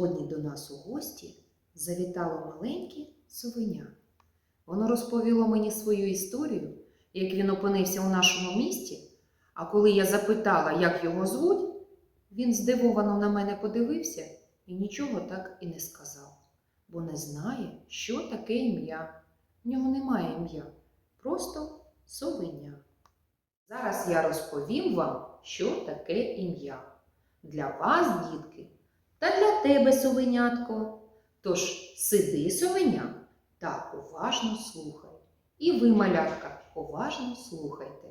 Сьогодні до нас у гості завітало маленьке совеня. Воно розповіло мені свою історію, як він опинився у нашому місті. А коли я запитала, як його звуть, він здивовано на мене подивився і нічого так і не сказав, бо не знає, що таке ім'я. В нього немає ім'я, просто совеня. Зараз я розповім вам, що таке ім'я. Для вас, дітки, та для тебе, совенятко. Тож сиди, совеня, та уважно слухай. І ви, малятка, уважно слухайте.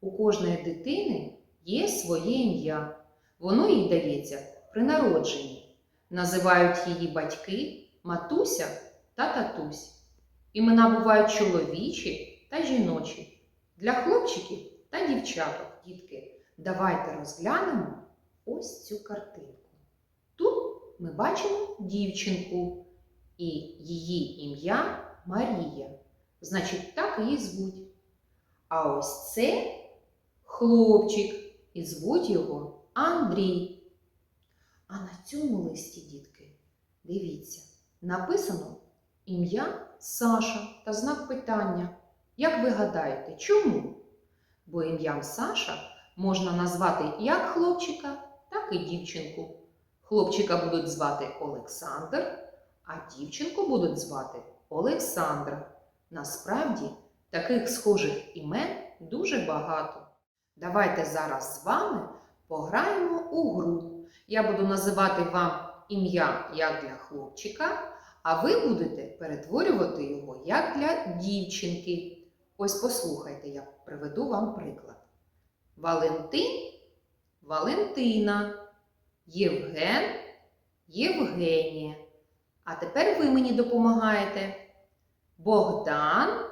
У кожної дитини є своє ім'я. Воно їй дається при народженні. Називають її батьки матуся та татусь. Імена бувають чоловічі та жіночі. Для хлопчиків та дівчаток, дітки, давайте розглянемо ось цю картинку. Ми бачимо дівчинку, і її ім'я Марія. Значить, так її звуть. А ось це хлопчик, і звуть його Андрій. А на цьому листі, дітки, дивіться, написано ім'я Саша та знак питання. Як ви гадаєте, чому? Бо ім'ям Саша можна назвати як хлопчика, так і дівчинку. Хлопчика будуть звати Олександр, а дівчинку будуть звати Олександра. Насправді таких схожих імен дуже багато. Давайте зараз з вами пограємо у гру. Я буду називати вам ім'я як для хлопчика, а ви будете перетворювати його як для дівчинки. Ось послухайте, я приведу вам приклад. Валентин Валентина. Євген Євгенія. А тепер ви мені допомагаєте. Богдан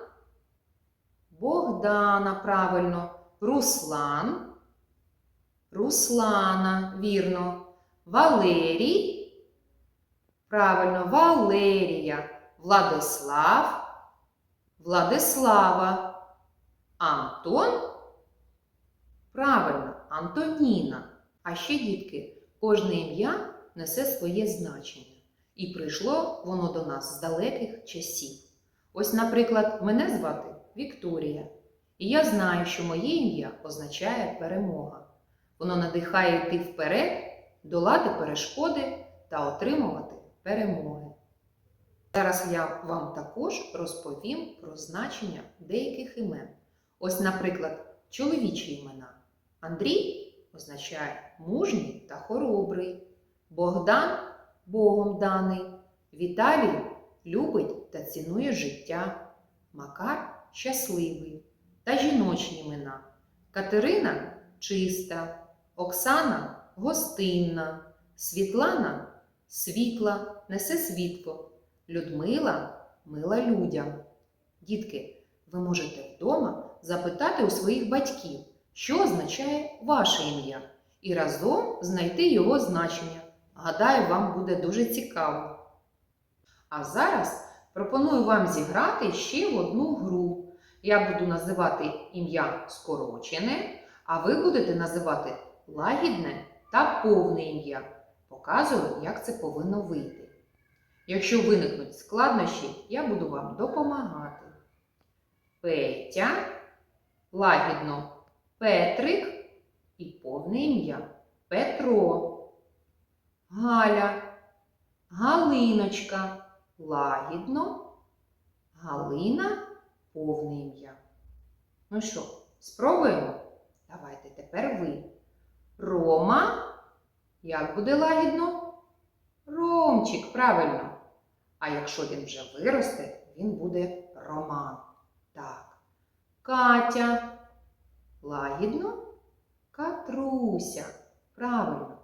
Богдана, правильно. Руслан Руслана, вірно. Валерій. Правильно, Валерія. Владислав Владислава. Антон. Правильно, Антоніна. А ще, дітки, кожне ім'я несе своє значення. І прийшло воно до нас з далеких часів. Ось, наприклад, мене звати Вікторія. І я знаю, що моє ім'я означає перемога. Воно надихає йти вперед, долати перешкоди та отримувати перемоги. Зараз я вам також розповім про значення деяких імен. Ось, наприклад, чоловічі імена. Андрій означає мужній та хоробрий. Богдан Богом даний. Віталій любить та цінує життя. Макар щасливий. Та жіночі імена. Катерина чиста, Оксана гостинна, Світлана світла, несе світло, Людмила мила людям. Дітки, ви можете вдома запитати у своїх батьків, що означає ваше ім'я, і разом знайти його значення. Гадаю, вам буде дуже цікаво. А зараз пропоную вам зіграти ще в одну гру. Я буду називати ім'я скорочене, а ви будете називати лагідне та повне ім'я. Показую, як це повинно вийти. Якщо виникнуть складнощі, я буду вам допомагати. Петя, лагідно Петрик і повне ім'я Петро. Галя, Галиночка, лагідно, Галина повне ім'я. Ну що, спробуємо? Давайте тепер ви. Рома, як буде лагідно? Ромчик, правильно. А якщо він вже виросте, він буде Роман. Так. Катя. Лагідно? Катруся. Правильно.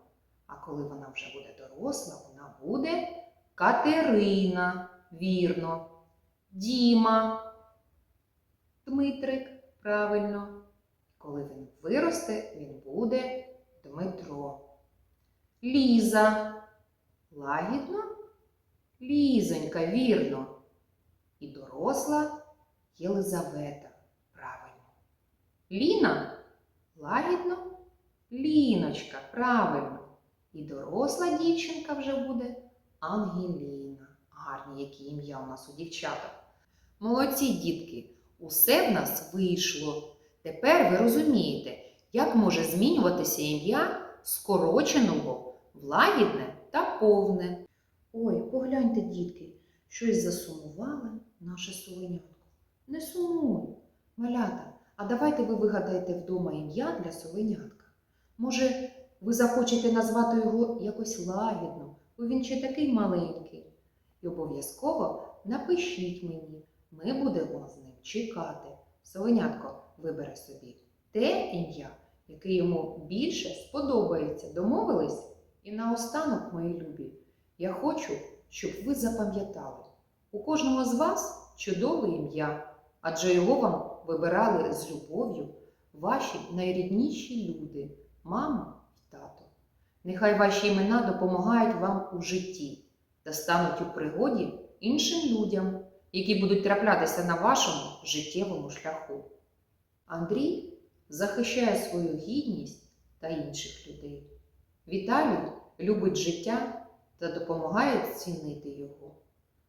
А коли вона вже буде доросла, вона буде Катерина. Вірно. Діма. Дмитрик. Правильно. Коли він виросте, він буде Дмитро. Ліза. Лагідно? Лізонька, вірно. І доросла Єлизавета. Ліна лагідно? Ліночка, правильно. І доросла дівчинка вже буде Ангеліна. Гарні, які ім'я у нас у дівчаток. Молодці, дітки, усе в нас вийшло. Тепер ви розумієте, як може змінюватися ім'я скороченого, в лагідне та повне. Ой, погляньте, дітки, щось засумували наше совенятко. Не сумуй, малята, а давайте ви вигадаєте вдома ім'я для совенятка. Може, ви захочете назвати його якось лагідно, бо він ще такий маленький. І обов'язково напишіть мені, ми будемо з ним чекати. Совенятко вибере собі те ім'я, яке йому більше сподобається. Домовились? І наостанок, мої любі, я хочу, щоб ви запам'ятали, у кожного з вас чудове ім'я, адже його вам вибирали з любов'ю ваші найрідніші люди, мама і тато. Нехай ваші імена допомагають вам у житті та стануть у пригоді іншим людям, які будуть траплятися на вашому життєвому шляху. Андрій захищає свою гідність та інших людей. Віталій любить життя та допомагає цінити його.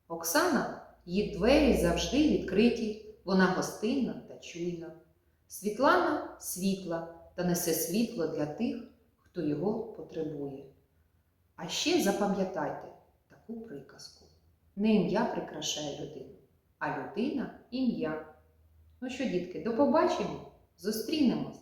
Оксана її двері завжди відкриті, вона гостинна та чуйна. Світлана світла та несе світло для тих, хто його потребує. А ще запам'ятайте таку приказку: не ім'я прикрашає людину, а людина ім'я. Ну що, дітки, до побачення! Зустрінемось!